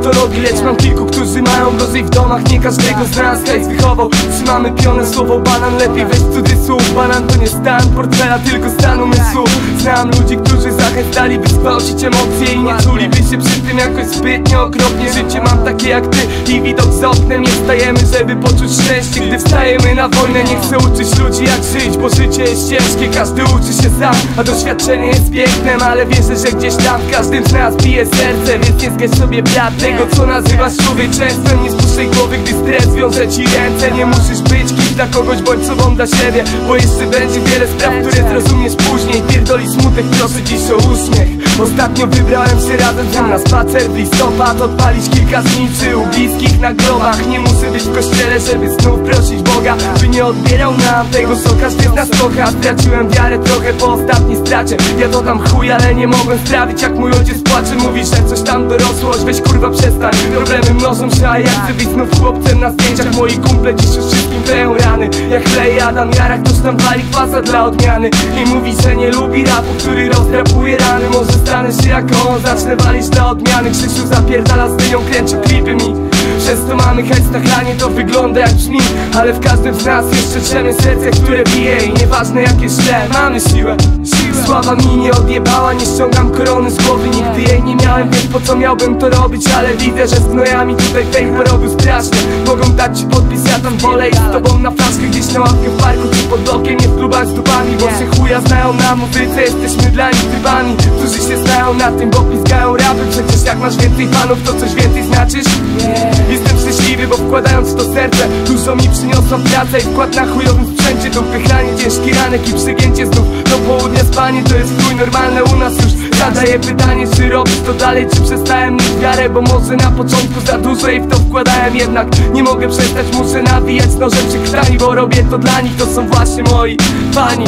faktologii Lecz mam kilku, którzy mają dozy w domach Nie każdego z nas tak wychował. Trzymamy pionę, słowo banan Lepiej weź cudzysłów. Banan to nie stan portfela, tylko stan umysłu. Znam ludzi, którzy zachęcaliby zgwałcić emocje I nie czuliby się przy tym jakoś zbytnio okropnie. Życie mam takie jak ty i widok za oknem wstajemy, żeby poczuć szczęście Gdy wstajemy na wojnę, nie chcę uczyć ludzi jak żyć Bo życie jest ciężkie, każdy uczy się sam A doświadczenie jest pięknem, ale wierzę, że gdzieś tam w każdym z nas bije serce Więc nie zgaś sobie blat tego, co nazywasz człowieczeństwem. Nie spuszczaj głowy, gdy stres wiąże ci ręce. Nie musisz być kimś dla kogoś, bądź sobą dla siebie Bo jeszcze będzie wiele spraw, które zrozumiesz później. Pierdoli smutek, proszę dziś o uśmiech Ostatnio wybrałem się razem z nim na spacer w listopad Odpalić kilka zniczy u bliskich na grobach. Nie muszę być w kościele, żeby znów prosić Boga By nie odbierał nam tego, z nas kocha Straciłem wiarę trochę po ostatniej stracie. Ja dodam chuj, ale nie mogłem sprawić jak mój ojciec płacze. Mówi, że coś tam dorosłość, weź kurwa przestań. Problemy mnożą się, a ja chcę być znów chłopcem na zdjęciach. Moi kumple dziś już rany Jak kleje Adam Jarak, ktoś tam wali kwasa dla odmiany. I mówi, że nie lubi rapu, który rozdrapuje rany. Może stanę się jak on, zacznę walić dla odmiany. Krzysiu zapierdala z dynią, kręci klipy mi. Przez to mamy hejs na chlanie, to wygląda jak brzmi. Ale w każdym z nas jeszcze drzemie serce, które bije. I nieważne jakie źle, mamy siłę Sława mi nie odjebała, nie ściągam korony z głowy. Nigdy jej nie miałem, więc po co miałbym to robić Ale widzę, że z gnojami tutaj fame porobił strasznie. Mogą dać ci podpis, ja tam wolę i z tobą na flaszkę Gdzieś na ławkę w parku czy pod blokiem, nie w z dubami Bo się chuja znają na muzyce, jesteśmy dla nich typami Którzy się znają na tym, bo pizgają rapy masz więcej fanów, to coś więcej znaczysz? Jestem szczęśliwy, bo wkładając w to serce Dużo mi przyniosła praca i wkład na chujowym sprzęcie. To wychranie ciężki ranek i przygięcie znów. Do południa spanie to jest chuj normalne u nas już. Zadaję pytanie, czy robisz to dalej, czy przestałem mieć wiarę? Bo może na początku za dużo i w to wkładałem jednak. Nie mogę przestać, muszę nawijać nożem przy krtani Bo robię to dla nich, to są właśnie moi fani